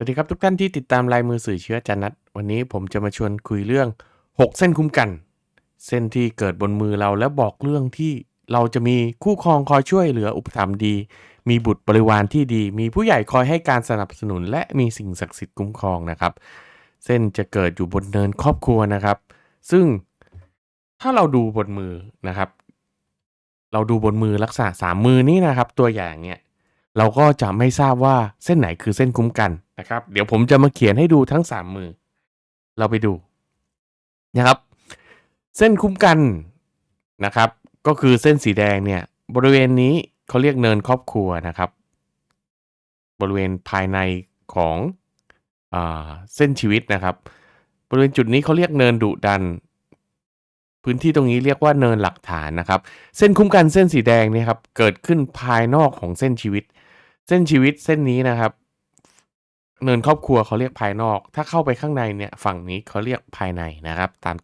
สวัสดีครับทุกท่านที่ติดตามลายมือสื่อเชื้อจันนัทวันนี้ผมจะมาชวนคุยเรื่อง 6 เส้นคุ้มกัน เส้นที่เกิดบนมือเราและบอกเรื่องที่เราจะมีคู่ครองคอยช่วยเหลืออุปถัมภ์ดี มีบุตรบริวารที่ดี มีผู้ใหญ่คอยให้การสนับสนุน และมีสิ่งศักดิ์สิทธิ์คุ้มครองนะครับ เส้นจะเกิดอยู่บนเนินครอบครัวนะครับ ซึ่งถ้าเราดูบนมือนะครับ เราดูบนมือลักษณะสามมือนี้นะครับ ตัวอย่างเนี่ย เราก็จะไม่ทราบว่าเส้นไหนคือเส้นคุ้มกันนะครับ เดี๋ยวผมจะมาเขียนให้ดูทั้งสามมือ เราไปดูนะครับ เส้นคุ้มกันนะครับ ก็คือเส้นสีแดงเนี่ยบริเวณนี้เขาเรียกเนินครอบครัวนะครับ บริเวณภายในของอเส้นชีวิตนะครับ บริเวณจุดนี้เขาเรียกเนินดุดัน พื้นที่ตรงนี้เรียกว่าเนินหลักฐานนะครับ เส้นคุ้มกันเส้นสีแดงเนี่ยครับเกิดขึ้นภายนอกของเส้นชีวิต เส้นชีวิตเส้นนี้นะครับ เนินครอบครัวเขาเรียกภายนอก ถ้าเข้าไปข้างในเนี่ยฝั่งนี้เขาเรียกภายในนะครับ ตาม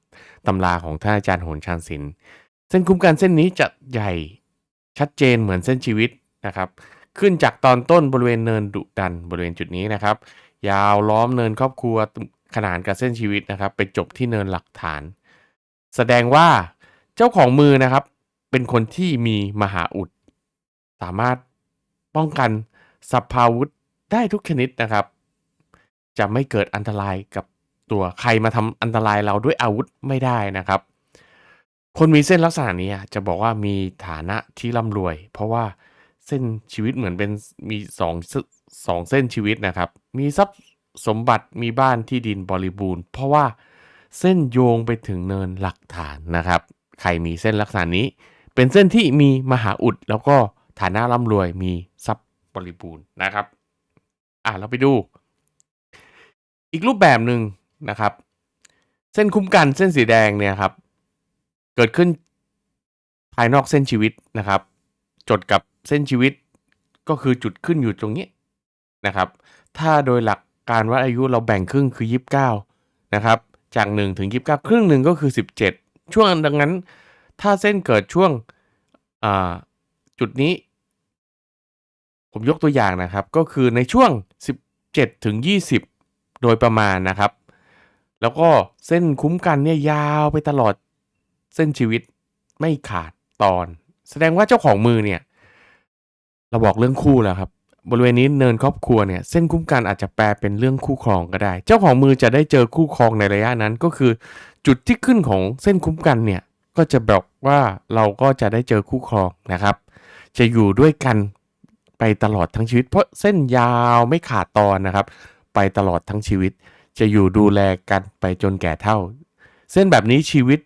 ตำราของท่านอาจารย์โหนชานศิลป์เส้นคุ้มกันเส้นนี้จะใหญ่ชัดเจนเหมือนเส้นชีวิตนะครับ ขึ้นจากตอนต้นบริเวณเนินดุดันบริเวณจุดนี้นะครับ ยาวล้อมเนินครอบครัวขนานกับเส้นชีวิตนะครับ ไปจบที่เนินหลักฐาน แสดงว่าเจ้าของมือนะครับ เป็นคนที่มีมหาอุด สามารถป้องกัน สัพพาวุธได้ทุกชนิดนะครับ จะไม่เกิดอันตรายกับตัวใครมาทำอันตรายเราด้วยอาวุธไม่ได้นะครับ คนมีเส้นลักษณะนี้จะบอกว่ามีฐานะที่ร่ำรวย เพราะว่าเส้นชีวิตเหมือนเป็นมีสองสสองเส้นชีวิตนะครับ มีทรัพย์สมบัติมีบ้านที่ดินบริบูรณ์ เพราะว่าเส้นโยงไปถึงเนินหลักฐานนะครับ ใครมีเส้นลักษณะนี้ เป็นเส้นที่มีมหาอุด แล้วก็ฐานะร่ำรวยมีทรัพย์ บริบูรณ์นะครับ อะเราไปดู อีกรูปแบบหนึ่งนะครับ เส้นคุ้มกันเส้นสีแดงเนี่ยครับ เกิดขึ้นภายนอกเส้นชีวิตนะครับ จดกับเส้นชีวิตก็คือจุดขึ้นอยู่ตรงนี้นะครับ ถ้าโดยหลักการวัดอายุเราแบ่งครึ่งคือ 29 นะครับ จาก 1 ถึง 29 ครึ่งหนึ่งก็คือ 17 ช่วงดังนั้น ถ้าเส้นเกิดช่วงอ่าจุดนี้ ผมยกตัวอย่างนะครับ ก็คือในช่วง 17ถึง20 โดยประมาณนะครับ แล้วก็เส้นคุ้มกันเนี่ยยาวไปตลอดเส้นชีวิตไม่ขาดตอน แสดงว่าเจ้าของมือเนี่ย เราบอกเรื่องคู่แล้วครับ บริเวณนี้เนินครอบครัวเนี่ยเส้นคุ้มกันอาจจะแปลเป็นเรื่องคู่ครองก็ได้ เจ้าของมือจะได้เจอคู่ครองในระยะนั้นก็คือ จุดที่ขึ้นของเส้นคุ้มกันเนี่ยก็จะบอกว่าเราก็จะได้เจอคู่ครองนะครับ จะอยู่ด้วยกัน ไปตลอดทั้งชีวิต เพราะเส้นยาวไม่ขาดตอนนะครับ ไปตลอดทั้งชีวิต จะอยู่ดูแลกันไปจนแก่เท่า เส้นแบบนี้ชีวิต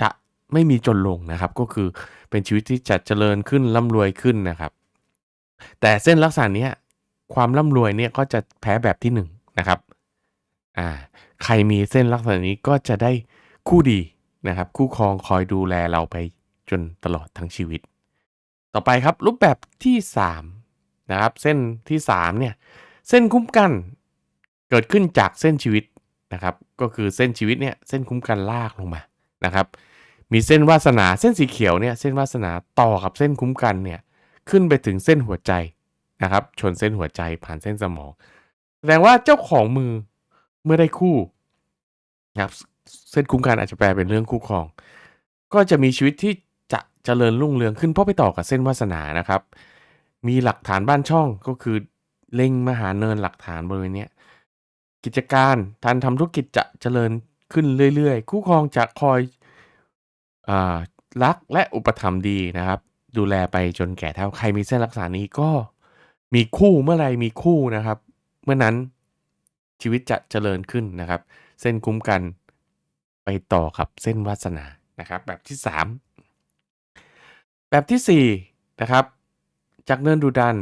จะไม่มีจนลงนะครับ ก็คือเป็นชีวิตที่จะเจริญขึ้นร่ำรวยขึ้นนะครับ แต่เส้นลักษณะนี้ความร่ำรวยเนี่ยก็จะแพ้แบบที่หนึ่งนะครับอ่าใครมีเส้นลักษณะนี้ก็จะได้คู่ดีนะครับ คู่ครองคอยดูแลเราไปจนตลอดทั้งชีวิต ต่อไปครับรูปแบบที่3นะครับเส้นที่3เนี่ยเส้นคุ้มกันเกิดขึ้นจากเส้นชีวิตนะครับก็คือเส้นชีวิตเนี่ยเส้นคุ้มกันลากลงมานะครับ มีเส้นวาสนาเส้นสีเขียวเนี่ยเส้นวาสนาต่อกับเส้นคุ้มกันเนี่ยขึ้นไปถึงเส้นหัวใจนะครับชนเส้นหัวใจผ่านเส้นสมอง แสดงว่าเจ้าของมือเมื่อได้คู่นะครับเส้นคุ้มกันอาจจะแปลเป็นเรื่องคู่ครอง ก็จะมีชีวิตที่ เจริญรุ่งเรืองขึ้นเพราะไปต่อกับเส้นวาสนานะครับ มีหลักฐานบ้านช่องก็คือเล็งมหาเนินหลักฐานบริเวณนี้กิจการการทำธุรกิจจะเจริญขึ้นเรื่อยๆ คู่ครองจะคอยอรักและอุปถัมภ์ดีนะครับ ดูแลไปจนแก่เท่าใครมีเส้นลักษณะนี้ก็มีคู่เมื่อไรมีคู่นะครับ เมื่อนั้นชีวิตจะเจริญขึ้นนะครับ เส้นคุ้มกันไปต่อกับเส้นวาสนานะครับ แบบที่ 3 แบบที่ 4 นะครับ จากเนินดูดัน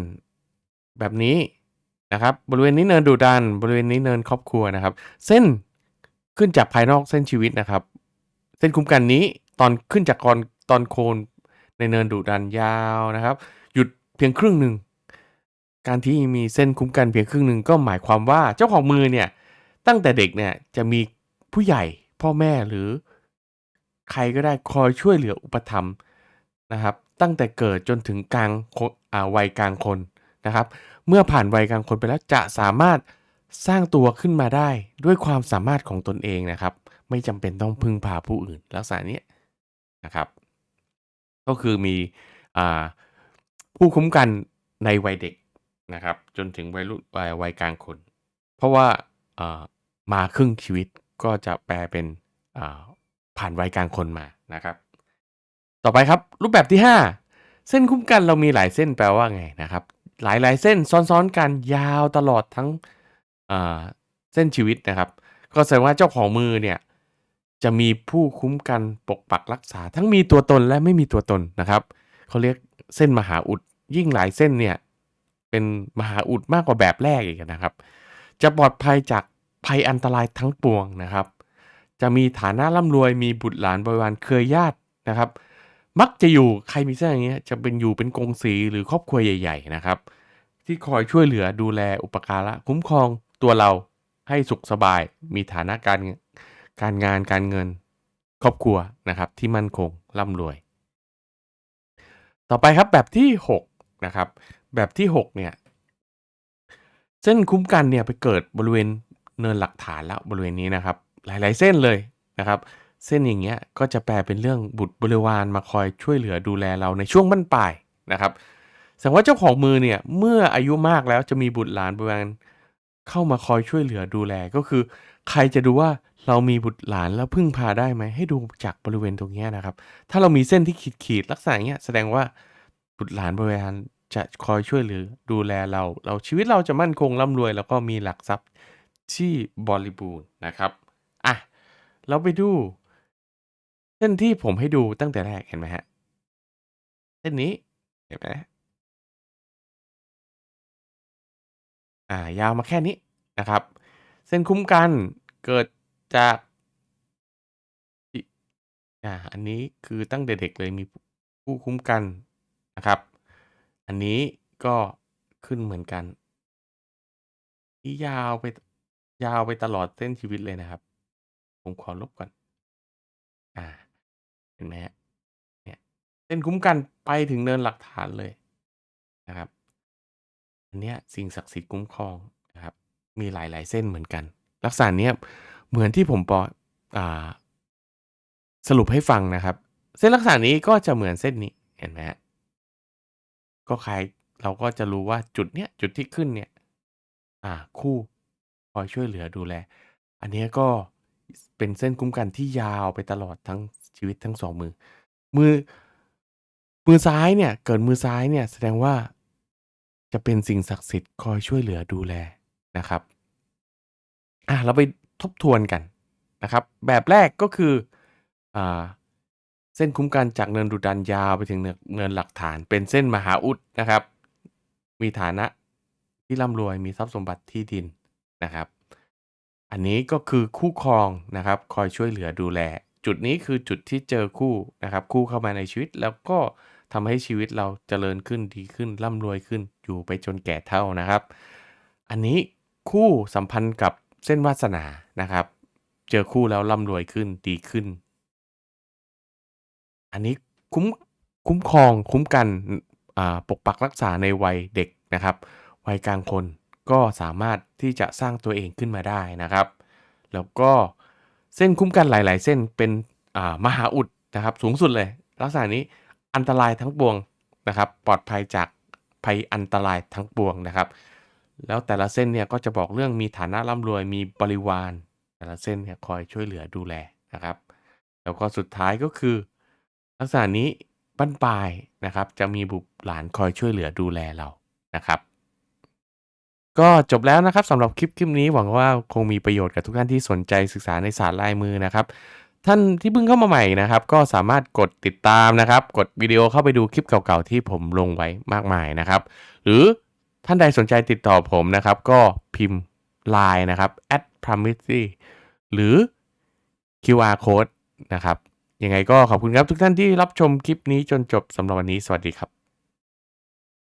แบบนี้นะครับ บริเวณนี้เนินดูดัน บริเวณนี้เนินครอบครัวนะครับ เส้นขึ้นจากภายนอกเส้นชีวิตนะครับ เส้นคุ้มกันนี้ตอนขึ้นจากกอนตอนโคนในเนินดูดันยาวนะครับ หยุดเพียงครึ่งหนึ่งการที่มีเส้นคุ้มกันเพียงครึ่งหนึ่งก็หมายความว่าเจ้าของมือเนี่ยตั้งแต่เด็กเนี่ยจะมีผู้ใหญ่พ่อแม่หรือ ใครก็ได้คอยช่วยเหลืออุปถัมภ์ นะครับตั้งแต่เกิดจนถึงกลางวัยกลางคนนะครับ เมื่อผ่านวัยกลางคนไปแล้วจะสามารถสร้างตัวขึ้นมาได้ด้วยความสามารถของตนเองนะครับ ไม่จำเป็นต้องพึ่งพาผู้อื่น ลักษณะนี้นะครับ ก็คือมีอผู้คุ้มกันในวัยเด็กนะครับ จนถึงวัยรุ่นวัยวัยกลางคน เพราะว่ามาครึ่งชีวิตก็จะแปลเป็นผ่านวัยกลางคนมานะครับ ต่อไปครับ รูปแบบที่ 5 เส้นคุ้มกันเรามีหลายเส้นแปลว่าไงนะครับ หลายหลายๆเส้นซ้อนๆกันยาวตลอดทั้งเส้นชีวิตนะครับ ก็แสดงว่าเจ้าของมือเนี่ยจะมีผู้คุ้มกันปกปักรักษา ทั้งมีตัวตนและไม่มีตัวตนนะครับเขาเรียกเส้นมหาอุดยิ่งหลายเส้นเนี่ยเป็นมหาอุดมากกว่าแบบแรกอีกนะครับ จะปลอดภัยจากภัยอันตรายทั้งปวงนะครับ จะมีฐานะร่ำรวยมีบุตรหลานบริวารเครือญาตินะครับ มักจะอยู่ใครมีเส้นอย่างเงี้ยจะเป็นอยู่เป็นกงสีหรือครอบครัวใหญ่ ๆ นะครับ ที่คอยช่วยเหลือดูแลอุปการะคุ้มครองตัวเราให้สุขสบาย มีฐานะการการงานการเงิน ครอบครัวนะครับ ที่มั่นคงร่ำรวย ต่อไปครับแบบที่6นะครับ แบบที่6เนี่ยเส้นคุ้มกันเนี่ยไปเกิดบริเวณเนินหลักฐานแล้วบริเวณนี้นะครับ หลาย ๆ เส้นเลยนะครับ เส้นอย่างเงี้ยก็จะแปลเป็นเรื่องบุตรบริวารมาคอยช่วยเหลือดูแลเราในช่วงบั้นปลายนะครับแสดงว่าเจ้าของมือเนี่ยเมื่ออายุมากแล้วจะมีบุตรหลานบริวารเข้ามาคอยช่วยเหลือดูแลก็คือ ใครจะดูว่าเรามีบุตรหลานแล้วพึ่งพาได้ไหมให้ดูจากบริเวณตรงเนี้ยนะครับ ถ้าเรามีเส้นที่ขีดขีดลักษณะเนี้ยแสดงว่าบุตรหลานบริวารจะคอยช่วยเหลือดูแลเรา เราชีวิตเราจะมั่นคงร่ำรวย แล้วก็มีหลักทรัพย์ที่บริบูรณ์นะครับอะเราไปดู เส้นที่ผมให้ดูตั้งแต่แรกเห็นไหมฮะ เส้นนี้เห็นไหมอ่ายาวมาแค่นี้นะครับ เส้นคุ้มกันเกิดจากอิอ่าอันนี้คือตั้งแต่เด็กเลยมีผู้คุ้มกันนะครับ อันนี้ก็ขึ้นเหมือนกันที่ยาวไปยาวไปตลอดเส้นชีวิตเลยนะครับ ผมขอลบก่อน อ่า เห็นไหมฮะเนี่ยเส้นคุ้มกันไปถึงเนินหลักฐานเลยนะครับ อันเนี้ยสิ่งศักดิ์สิทธิ์คุ้มครองนะครับ มีหลาย ๆ เส้นเหมือนกัน ลักษณะเนี้ยเหมือนที่ผมปออ่าสรุปให้ฟังนะครับ เส้นลักษณะนี้ก็จะเหมือนเส้นนี้เห็นไหมฮะก็คล้ายเราก็จะรู้ว่าจุดเนี้ยจุดที่ขึ้นเนี่ย อ่า คู่คอยช่วยเหลือดูแล อันนี้ก็เป็นเส้นคุ้มกันที่ยาวไปตลอดทั้ง ชีวิตทั้งสองมือ มือ มือซ้ายเนี่ย เกิดมือซ้ายเนี่ย แสดงว่าจะเป็นสิ่งศักดิ์สิทธิ์คอยช่วยเหลือดูแลนะครับ อะเราไปทบทวนกันนะครับ แบบแรกก็คืออ่าเส้นคุ้มกันจากเนินดุดันยาวไปถึงเนินเนินหลักฐาน เป็นเส้นมหาอุดนะครับ มีฐานะที่ร่ำรวยมีทรัพย์สมบัติที่ดินนะครับ อันนี้ก็คือคู่ครองนะครับ คอยช่วยเหลือดูแล จุดนี้คือจุดที่เจอคู่นะครับ คู่เข้ามาในชีวิตแล้วก็ทำให้ชีวิตเราเจริญขึ้นดีขึ้นร่ำรวยขึ้นอยู่ไปจนแก่เท่านะครับ อันนี้คู่สัมพันธ์กับเส้นวาสนานะครับ เจอคู่แล้วร่ำรวยขึ้นดีขึ้น อันนี้คุ้มคุ้มครองคุ้มกันปกปักรักษาในวัยเด็กนะครับ วัยกลางคนก็สามารถที่จะสร้างตัวเองขึ้นมาได้นะครับ แล้วก็ เส้นคุ้มกันหลาย ๆ เส้นเป็นมหาอุดนะครับ สูงสุดเลย ลักษณะนี้อันตรายทั้งปวงนะครับ ปลอดภัยจากภัยอันตรายทั้งปวงนะครับ แล้วแต่ละเส้นเนี่ยก็จะบอกเรื่องมีฐานะร่ำรวยมีบริวาร แต่ละเส้นเนี่ยคอยช่วยเหลือดูแลนะครับ แล้วก็สุดท้ายก็คือ ลักษณะนี้บั้นปลายนะครับ จะมีบุตรหลานคอยช่วยเหลือดูแลเรานะครับ ก็จบแล้วนะครับสำหรับคลิปคลิปนี้หวังว่าคงมีประโยชน์กับทุกท่านที่สนใจศึกษาในศาสตร์ลายมือนะครับ ท่านที่เพิ่งเข้ามาใหม่นะครับ ก็สามารถกดติดตามนะครับ กดวิดีโอเข้าไปดูคลิปเก่าๆที่ผมลงไว้มากมายนะครับ หรือท่านใดสนใจติดต่อผมนะครับ ก็พิมพ์ Line นะครับ at p r a m i s y หรือ QR code นะครับยังไงก็ขอบคุณครับทุกท่านที่รับชมคลิปนี้จนจบสำหรับวันนี้สวัสดีครับ